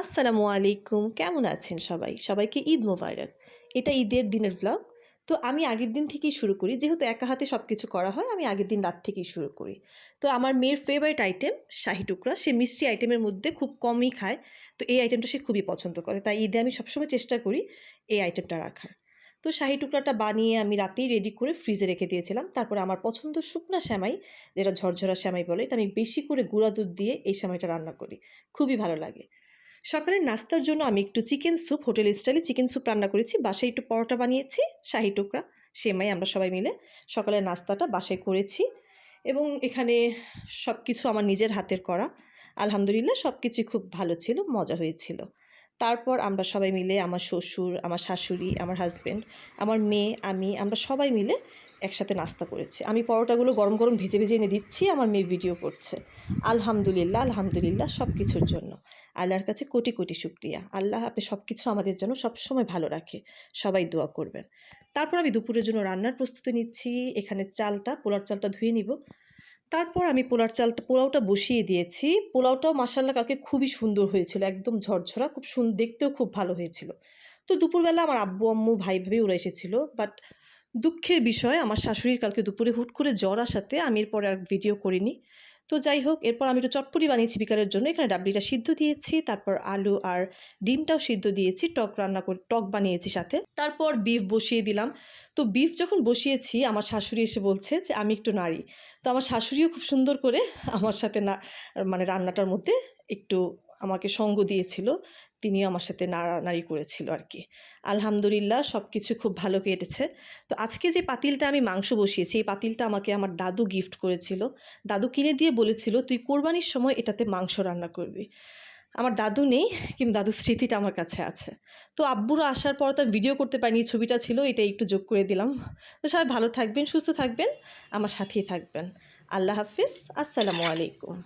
আসসালামু আলাইকুম, কেমন আছেন সবাই? সবাইকে ঈদ মোবারক। এটা ঈদের দিনের ব্লগ তো আমি আগের দিন থেকেই শুরু করি। যেহেতু একা হাতে সব কিছু করা হয়, আমি আগের দিন রাত থেকেই শুরু করি। তো আমার মেয়ের ফেভারিট আইটেম শাহি টুকরা। সে মিষ্টি আইটেমের মধ্যে খুব কমই খায়। তো এই আইটেমটা সে খুবই পছন্দ করে। তাই ঈদে আমি সবসময় চেষ্টা করি এই আইটেমটা রাখার। তো শাহি টুকরাটা বানিয়ে আমি রাতেই রেডি করে ফ্রিজে রেখে দিয়েছিলাম। তারপরে আমার পছন্দ শুকনা শ্যামাই যেটা ঝরঝরা শ্যামাই বলে, এটা আমি বেশি করে গুঁড়া দুধ দিয়ে এই শ্যামাইটা রান্না করি। খুবই ভালো লাগে। সকালের নাস্তার জন্য আমি একটু চিকেন স্যুপ, হোটেল স্টাইলে চিকেন স্যুপ রান্না করেছি। বাসায় একটু পরোটা বানিয়েছি, শাহি টুকরা, সেমাই আমরা সবাই মিলে। সকালের নাস্তাটা বাসায় করেছি এবং এখানে সব কিছু আমার নিজের হাতের করা। আলহামদুলিল্লাহ সব কিছুই খুব ভালো ছিল, মজা হয়েছিল। তারপর আমরা সবাই মিলে আমার শ্বশুর, আমার শাশুড়ি, আমার হাজব্যান্ড আমার মেয়ে, আমি, আমরা সবাই মিলে একসাথে নাস্তা করেছি। আমি পরোটাগুলো গরম গরম ভেজে ভেজে এনে দিচ্ছি, আমার মেয়ে ভিডিও করছে। আলহামদুলিল্লাহ আলহামদুলিল্লাহ সব কিছুর জন্য। আল্লাহর কাছে কোটি কোটি শুক্রিয়া। আল্লাহ আপনি সব কিছু আমাদের যেন সবসময় ভালো রাখে। সবাই দোয়া করবেন। তারপর আমি দুপুরের জন্য রান্নার প্রস্তুতি নিচ্ছি। এখানে চালটা, পোলার চালটা ধুয়ে নিব। তারপর আমি পোলার চালটা পোলাওটা বসিয়ে দিয়েছি। পোলাওটাও মাসাল্লা কালকে খুবই সুন্দর হয়েছিল, একদম ঝরঝরা, খুব সুন্দর দেখতেও খুব ভালো হয়েছিল। তো দুপুরবেলা আমার আব্বু, আম্মু ভাই ভাবি ওরা এসেছিল বাট দুঃখের বিষয়, আমার শাশুড়ির কালকে দুপুরে হুট করে জ্বর আসাতে আমি এরপরে আর ভিডিও করিনি। তো যাই হোক, এরপর আমি একটু চটপটি বানিয়েছি বিকারের জন্য। এখানে ডাবলিটা সিদ্ধ দিয়েছি, তারপর আলু আর ডিমটাও সিদ্ধ দিয়েছি, টক রান্না করে, টক বানিয়েছি সাথে। তারপর বিফ বসিয়ে দিলাম। তো বিফ যখন বসিয়েছি, আমার শাশুড়ি এসে বলছে যে, আমি একটু নারী তো আমার শাশুড়িও খুব সুন্দর করে আমার সাথে না মানে রান্নাটার মধ্যে একটু আমাকে সঙ্গ দিয়েছিল, তিনিও আমার সাথে নাড়ানাড়ি করেছিল আর কি আলহামদুলিল্লাহ সব কিছু খুব ভালো কেটেছে। তো আজকে যে পাতিলটা আমি মাংস বসিয়েছি, এই পাতিলটা আমাকে আমার দাদু গিফট করেছিল। দাদু কিনে দিয়ে বলেছিল, তুই কোরবানির সময় এটাতে মাংস রান্না করবি। আমার দাদু নেই, কিন্তু দাদুর স্মৃতিটা আমার কাছে আছে। তো আব্বুরা আসার পর তো ভিডিও করতে পারিনি, ছবিটা ছিল, এটা একটু যোগ করে দিলাম। তো সবাই ভালো থাকবেন, সুস্থ থাকবেন, আমার সাথেই থাকবেন। আল্লাহ হাফিজ, আসসালামু আলাইকুম।